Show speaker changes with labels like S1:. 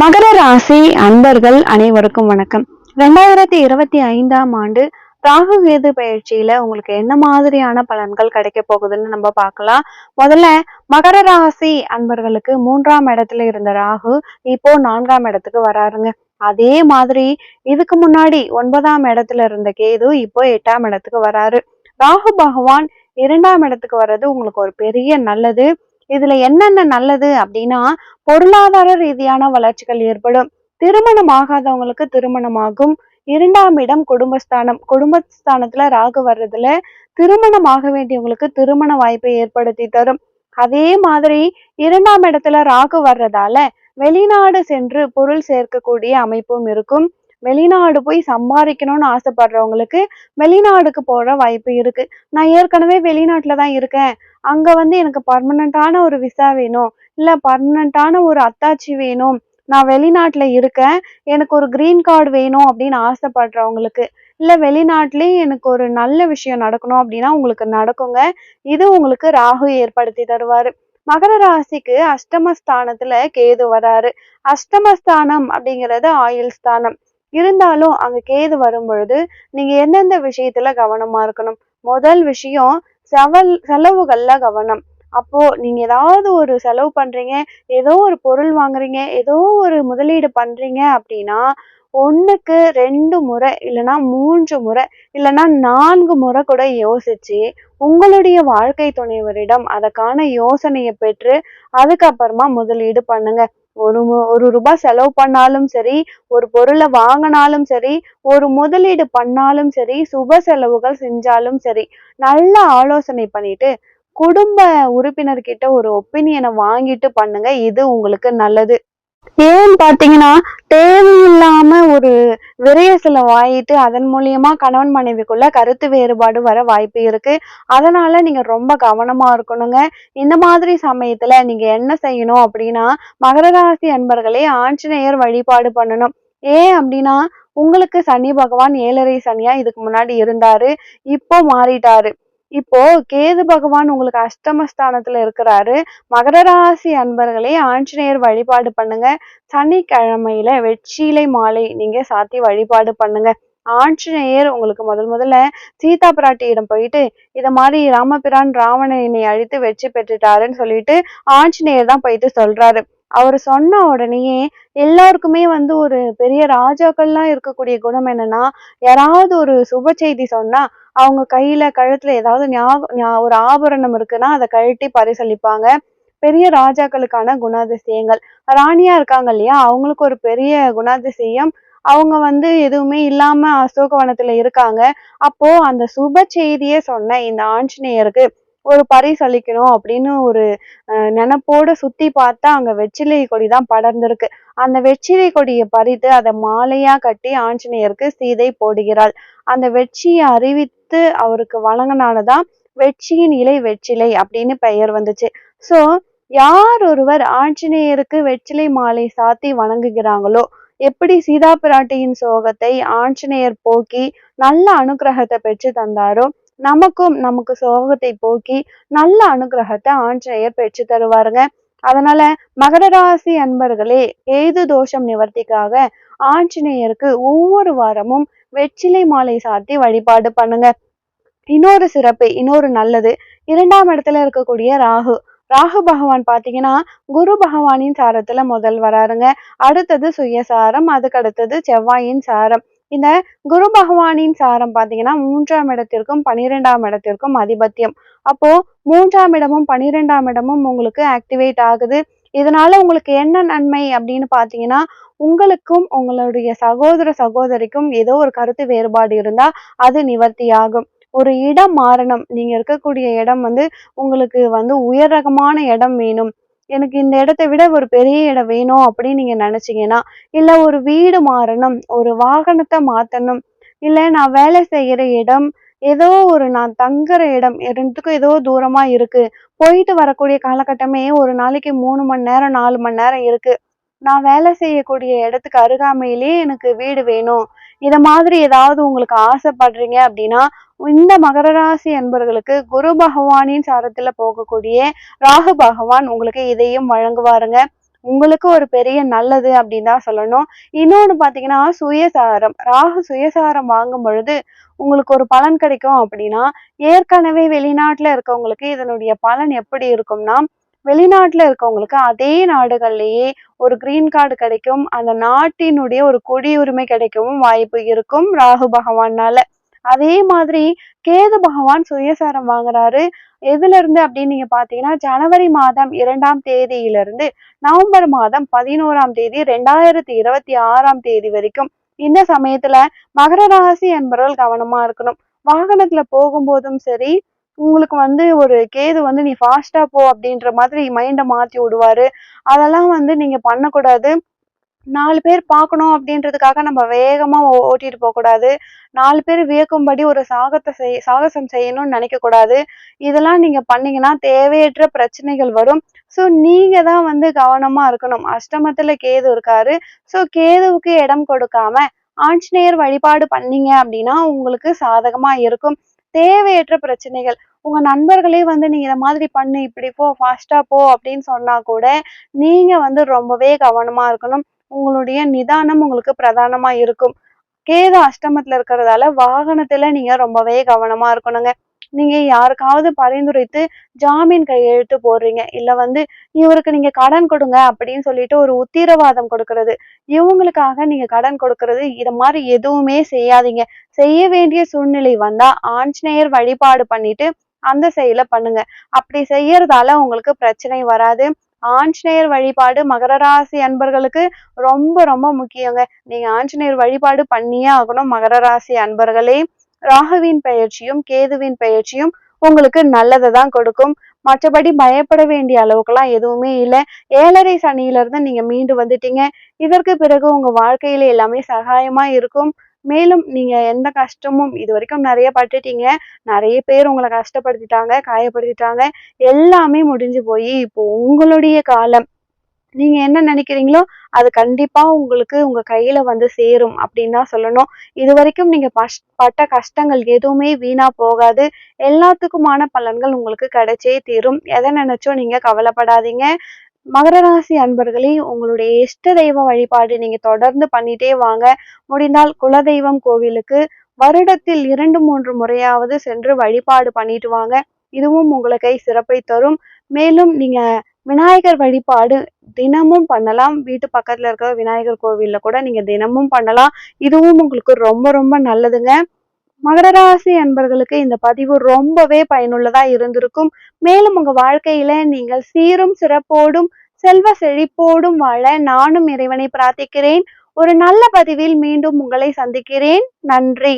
S1: மகர ராசி அன்பர்கள் அனைவருக்கும் வணக்கம். ரெண்டாயிரத்தி இருபத்தி ஐந்தாம் ஆண்டு ராகு கேது பயிற்சியில உங்களுக்கு என்ன மாதிரியான பலன்கள் கிடைக்க போகுதுன்னு நம்ம பார்க்கலாம். முதல்ல மகர ராசி அன்பர்களுக்கு மூன்றாம் இடத்துல இருந்த ராகு இப்போ நான்காம் இடத்துக்கு வராருங்க. அதே மாதிரி இதுக்கு முன்னாடி ஒன்பதாம் இடத்துல இருந்த கேது இப்போ எட்டாம் இடத்துக்கு வராரு. ராகு பகவான் இரண்டாம் இடத்துக்கு வர்றது உங்களுக்கு ஒரு பெரிய நல்லது. இதுல என்னென்ன நல்லது அப்படின்னா பொருளாதார ரீதியான வளர்ச்சிகள் ஏற்படும். திருமணம் ஆகாதவங்களுக்கு திருமணமாகும். இரண்டாம் இடம் குடும்பஸ்தானம். குடும்பஸ்தானத்துல ராகு வர்றதுல திருமணம் ஆக வேண்டியவங்களுக்கு திருமண வாய்ப்பை ஏற்படுத்தி தரும். அதே மாதிரி இரண்டாம் இடத்துல ராகு வர்றதால வெளிநாடு சென்று பொருள் சேர்க்கக்கூடிய அமைப்பும் இருக்கும். வெளிநாடு போய் சம்பாதிக்கணும்னு ஆசைப்படுறவங்களுக்கு வெளிநாடுக்கு போற வாய்ப்பு இருக்கு. நான் ஏற்கனவே வெளிநாட்டுல தான் இருக்கேன். அங்கே வந்து எனக்கு பர்மனண்ட்டான ஒரு விசா வேணும். இல்லை பர்மனண்ட்டான ஒரு அத்தாச்சி வேணும். நான் வெளிநாட்டில் இருக்கேன். எனக்கு ஒரு க்ரீன் கார்டு வேணும் அப்படின்னு ஆசைப்படுறவங்களுக்கு. இல்லை வெளிநாட்டுலயே எனக்கு ஒரு நல்ல விஷயம் நடக்கணும் அப்படின்னா உங்களுக்கு நடக்குங்க. இது உங்களுக்கு ராகு ஏற்படுத்தி தருவார். மகர ராசிக்கு அஷ்டமஸ்தானத்துல கேது வராரு. அஷ்டமஸ்தானம் அப்படிங்கிறது ஆயுள் ஸ்தானம். இருந்தாலும் அங்க கேது வரும் பொழுது நீங்க எந்தெந்த விஷயத்துல கவனமா இருக்கணும்? முதல் விஷயம் செவல் செலவுகள்ல கவனம். அப்போ நீங்க ஏதாவது ஒரு செலவு பண்றீங்க ஏதோ ஒரு பொருள் வாங்குறீங்க ஏதோ ஒரு முதலீடு பண்றீங்க அப்படின்னா ஒண்ணுக்கு ரெண்டு முறை இல்லைன்னா மூன்று முறை இல்லைன்னா நான்கு முறை கூட யோசிச்சு உங்களுடைய வாழ்க்கை துணைவரிடம் அதற்கான யோசனையை பெற்று அதுக்கப்புறமா முதலீடு பண்ணுங்க. ஒரு ஒரு ரூபாய் செலவு பண்ணாலும் சரி ஒரு பொருளை வாங்கினாலும் சரி ஒரு முதலீடு பண்ணாலும் சரி சுப செலவுகள் செஞ்சாலும் சரி நல்ல ஆலோசனை பண்ணிட்டு குடும்ப உறுப்பினர்கிட்ட ஒரு ஒப்பீனியனை வாங்கிட்டு பண்ணுங்க இது உங்களுக்கு நல்லது. ஏன்னு பாத்தீங்கன்னா தேவையில்லாம ஒரு விரய வாங்கிட்டு அதன் மூலியமா கணவன் மனைவிக்குள்ள கருத்து வேறுபாடு வர வாய்ப்பு இருக்கு. அதனால நீங்க ரொம்ப கவனமா இருக்கணுங்க. இந்த மாதிரி சமயத்துல நீங்க என்ன செய்யணும் அப்படின்னா மகர ராசி அன்பர்களே ஆஞ்சநேயர் வழிபாடு பண்ணணும். ஏன் அப்படின்னா உங்களுக்கு சனி பகவான் ஏழரை சனியா இதுக்கு முன்னாடி இருந்தாரு. இப்போ மாறிட்டாரு. இப்போ கேது பகவான் உங்களுக்கு அஷ்டமஸ்தானத்துல இருக்கிறாரு. மகர ராசி அன்பர்களே ஆஞ்சநேயர் வழிபாடு பண்ணுங்க. சனிக்கிழமையில வெற்றிலை மாலை நீங்க சாத்தி வழிபாடு பண்ணுங்க. ஆஞ்சநேயர் உங்களுக்கு முதல் முதல்ல சீதா பிராட்டியிடம் போயிட்டு இத மாதிரி ராமபிரான் ராவணனை அழித்து வெற்றி பெற்றுட்டாருன்னு சொல்லிட்டு ஆஞ்சநேயர் தான் போயிட்டு சொல்றாரு. அவர் சொன்ன உடனேயே எல்லாருக்குமே வந்து ஒரு பெரிய ராஜாக்கள்லாம் இருக்கக்கூடிய குணம் என்னன்னா யாராவது ஒரு சுப செய்தி சொன்னா அவங்க கையில கழுத்துல ஏதாவது ஞாபகம் ஒரு ஆபரணம் இருக்குன்னா அதை கழட்டி பரிசளிப்பாங்க. பெரிய ராஜாக்களுக்கான குணாதிசயங்கள். ராணியா இருக்காங்க இல்லையா? அவங்களுக்கு ஒரு பெரிய குணாதிசயம். அவங்க வந்து எதுவுமே இல்லாம அசோகவனத்துல இருக்காங்க. அப்போ அந்த சுப செய்தியை சொன்ன இந்த ஆஞ்சநேயருக்கு ஒரு பரிசளிக்கணும் அப்படின்னு ஒரு நினப்போட சுத்தி பார்த்தா அங்க வெற்றிலை கொடி தான் படர்ந்திருக்கு. அந்த வெற்றிலை கொடியை பறித்து அதை மாலையா கட்டி ஆஞ்சநேயருக்கு சீதை போடுகிறாள். அந்த வெற்றியை கொடுத்து அவருக்கு வழங்கினானதான் வெற்றியின் இலை வெற்றிலை அப்படின்னு பெயர் வந்துச்சு. சோ யார் ஒருவர் ஆஞ்சநேயருக்கு வெற்றிலை மாலை சாத்தி வணங்குகிறாங்களோ எப்படி சீதா பிராட்டியின் சோகத்தை ஆஞ்சநேயர் போக்கி நல்ல அனுக்கிரகத்தை பெற்று தந்தாரோ நமக்கும் நமக்கு சோகத்தை போக்கி நல்ல அனுக்கிரகத்தை ஆஞ்சநேயர் பெற்று தருவாருங்க. அதனால மகர ராசி அன்பர்களே கேது தோஷம் நிவர்த்திக்காக ஆஞ்சநேயருக்கு ஒவ்வொரு வாரமும் வெற்றிலை மாலை சாத்தி வழிபாடு பண்ணுங்க. இன்னொரு சிறப்பு இன்னொரு நல்லது. இரண்டாம் இடத்துல இருக்கக்கூடிய ராகு. ராகு பகவான் பார்த்தீங்கன்னா குரு பகவானின் சாரத்துல முதல் வராருங்க. அடுத்தது சுயசாரம் அதுக்கு அடுத்தது செவ்வாயின் சாரம். இந்த குரு பகவானின் சாரம் பார்த்தீங்கன்னா மூன்றாம் இடத்திற்கும் பனிரெண்டாம் இடத்திற்கும் அதிபத்தியம் அப்போ மூன்றாம் இடமும் பனிரெண்டாம் இடமும் உங்களுக்கு ஆக்டிவேட் ஆகுது. இதனால உங்களுக்கு என்ன நன்மை அப்படின்னு பாத்தீங்கன்னா உங்களுக்கும் உங்களுடைய சகோதர சகோதரிக்கும் ஏதோ ஒரு கருத்து வேறுபாடு இருந்தா அது நிவர்த்தியாகும். ஒரு இடம் மாறணும். நீங்க இருக்கக்கூடிய இடம் வந்து உங்களுக்கு வந்து உயர் ரகமான இடம் வேணும். எனக்கு இந்த இடத்தை விட ஒரு பெரிய இடம் வேணும் அப்படின்னு நீங்க நினைச்சீங்கன்னா இல்ல ஒரு வீடு மாறணும் ஒரு வாகனத்தை மாத்தணும் இல்ல நான் வேலை செய்யற இடம் ஏதோ ஒரு நான் தங்குற இடம் ரெண்டுத்துக்கும் ஏதோ தூரமா இருக்கு. போயிட்டு வரக்கூடிய காலகட்டமே ஒரு நாளைக்கு மூணு மணி நேரம் நாலு மணி நேரம் இருக்கு. நான் வேலை செய்யக்கூடிய இடத்துக்கு அருகாமையிலே எனக்கு வீடு வேணும். இத மாதிரி ஏதாவது உங்களுக்கு ஆசைப்படுறீங்க அப்படின்னா இந்த மகர ராசி அன்பர்களுக்கு குரு பகவானின் சாரத்துல போகக்கூடிய ராகு பகவான் உங்களுக்கு இதையும் வழங்குவாருங்க. உங்களுக்கு ஒரு பெரிய நல்லது அப்படின்னு தான் சொல்லணும். இன்னொன்று பார்த்தீங்கன்னா சுயசாரம். ராகு சுயசாரம் வாங்கும் பொழுது உங்களுக்கு ஒரு பலன் கிடைக்கும் அப்படின்னா ஏற்கனவே வெளிநாட்டில் இருக்கவங்களுக்கு இதனுடைய பலன் எப்படி இருக்கும்னா வெளிநாட்டில் இருக்கவங்களுக்கு அதே நாடுகள்லேயே ஒரு கிரீன் கார்டு கிடைக்கும். அந்த நாட்டினுடைய ஒரு குடியுரிமை கிடைக்கவும் வாய்ப்பு இருக்கும் ராகு பகவானால அதே மாதிரி கேது பகவான் சுயசாரம் வாங்குறாரு. எதுல இருந்து அப்படின்னு நீங்க பாத்தீங்கன்னா ஜனவரி மாதம் இரண்டாம் தேதியிலிருந்து நவம்பர் மாதம் பதினோராம் தேதி ரெண்டாயிரத்தி இருபத்தி ஆறாம் தேதி வரைக்கும் இந்த சமயத்துல மகர ராசி என்பவர்கள் கவனமா இருக்கணும். வாகனத்துல போகும்போதும் சரி உங்களுக்கு வந்து ஒரு கேது வந்து நீ ஃபாஸ்டா போ அப்படின்ற மாதிரி மைண்டை மாத்தி விடுவாரு. அதெல்லாம் வந்து நீங்க பண்ணக்கூடாது. நாலு பேர் பார்க்கணும் அப்படின்றதுக்காக நம்ம வேகமாக ஓ- ஓட்டிட்டு போகக்கூடாது. நாலு பேர் வியக்கும்படி ஒரு சாகத்தை செய் சாகசம் செய்யணும்னு நினைக்கக்கூடாது. இதெல்லாம் நீங்கள் பண்ணீங்கன்னா தேவையற்ற பிரச்சனைகள் வரும். ஸோ நீங்கள் தான் வந்து கவனமாக இருக்கணும். அஷ்டமத்தில் கேது இருக்காரு. ஸோ கேதுவுக்கு இடம் கொடுக்காம ஆஞ்சநேயர் வழிபாடு பண்ணீங்க அப்படின்னா உங்களுக்கு சாதகமாக இருக்கும். தேவையற்ற பிரச்சனைகள். உங்க நண்பர்களே வந்து நீ இதை மாதிரி பண்ணு இப்படி போ ஃபாஸ்டா போ அப்படின்னு சொன்னா கூட நீங்க வந்து ரொம்பவே கவனமா இருக்கணும். உங்களுடைய நிதானம் உங்களுக்கு பிரதானமா இருக்கும். கேது அஷ்டமத்துல இருக்கிறதால வாகனத்துல நீங்க ரொம்பவே கவனமா இருக்கணுங்க. நீங்க யாருக்காவது பரிந்துரைத்து ஜாமீன் கையெழுத்து போடுறீங்க. இல்ல வந்து இவருக்கு நீங்க கடன் கொடுங்க அப்படின்னு சொல்லிட்டு ஒரு உத்தரவாதம் கொடுக்கறது. இவங்களுக்காக நீங்க கடன் கொடுக்கறது இது மாதிரி எதுவுமே செய்யாதீங்க. செய்ய வேண்டிய சூழ்நிலை வந்தா ஆஞ்சநேயர் வழிபாடு பண்ணிட்டு அந்த செயலை பண்ணுங்க. அப்படி செய்யறதால உங்களுக்கு பிரச்சனை வராது. ஆஞ்சநேயர் வழிபாடு மகர ராசி அன்பர்களுக்கு ரொம்ப ரொம்ப முக்கியங்க. நீங்க ஆஞ்சநேயர் வழிபாடு பண்ணியே ஆகணும் மகர ராசி அன்பர்களே. ராகுவின் பயிற்சியும் கேதுவின் பயிற்சியும் உங்களுக்கு நல்லதை தான் கொடுக்கும். மற்றபடி பயப்பட வேண்டிய அளவுக்குலாம் எதுவுமே இல்லை. ஏழரை சனியிலிருந்து நீங்க மீண்டு வந்துட்டீங்க. இதற்கு பிறகு உங்க வாழ்க்கையில எல்லாமே சகாயமா இருக்கும். மேலும் நீங்க எந்த கஷ்டமும் இது வரைக்கும் நிறைய பட்டுட்டீங்க. நிறைய பேர் உங்களை கஷ்டப்படுத்திட்டாங்க காயப்படுத்திட்டாங்க. எல்லாமே முடிஞ்சு போய் இப்போ உங்களுடைய காலம். நீங்க என்ன நினைக்கிறீங்களோ அது கண்டிப்பா உங்களுக்கு உங்க கையில வந்து சேரும் அப்படின்னு தான் சொல்லணும். இது வரைக்கும் நீங்க பஷ் பட்ட கஷ்டங்கள் எதுவுமே வீணா போகாது. எல்லாத்துக்குமான பலன்கள் உங்களுக்கு கிடைச்சே தீரும். எதை நினைச்சோ நீங்க கவலைப்படாதீங்க. மகர ராசி அன்பர்களே உங்களுடைய இஷ்ட தெய்வ வழிபாடு நீங்க தொடர்ந்து பண்ணிட்டே வாங்க. முடிந்தால் குலதெய்வம் கோவிலுக்கு வருடத்தில் இரண்டு மூன்று முறையாவது சென்று வழிபாடு பண்ணிட்டு வாங்க. இதுவும் உங்களுக்கு சிறப்பை தரும். மேலும் நீங்க விநாயகர் வழிபாடு தினமும் பண்ணலாம். வீட்டு பக்கத்துல இருக்கிற விநாயகர் கோவில்ல கூட நீங்க தினமும் பண்ணலாம். இதுவும் உங்களுக்கு ரொம்ப ரொம்ப நல்லதுங்க. மகர ராசி அன்பர்களுக்கு இந்த பதிவு ரொம்பவே பயனுள்ளதா இருந்திருக்கும். மேலும் உங்க வாழ்க்கையில நீங்கள் சீரும் சிறப்போடும் செல்வ செழிப்போடும் வாழ நானும் இறைவனை பிரார்த்திக்கிறேன். ஒரு நல்ல பதிவில் மீண்டும் உங்களை சந்திக்கிறேன். நன்றி.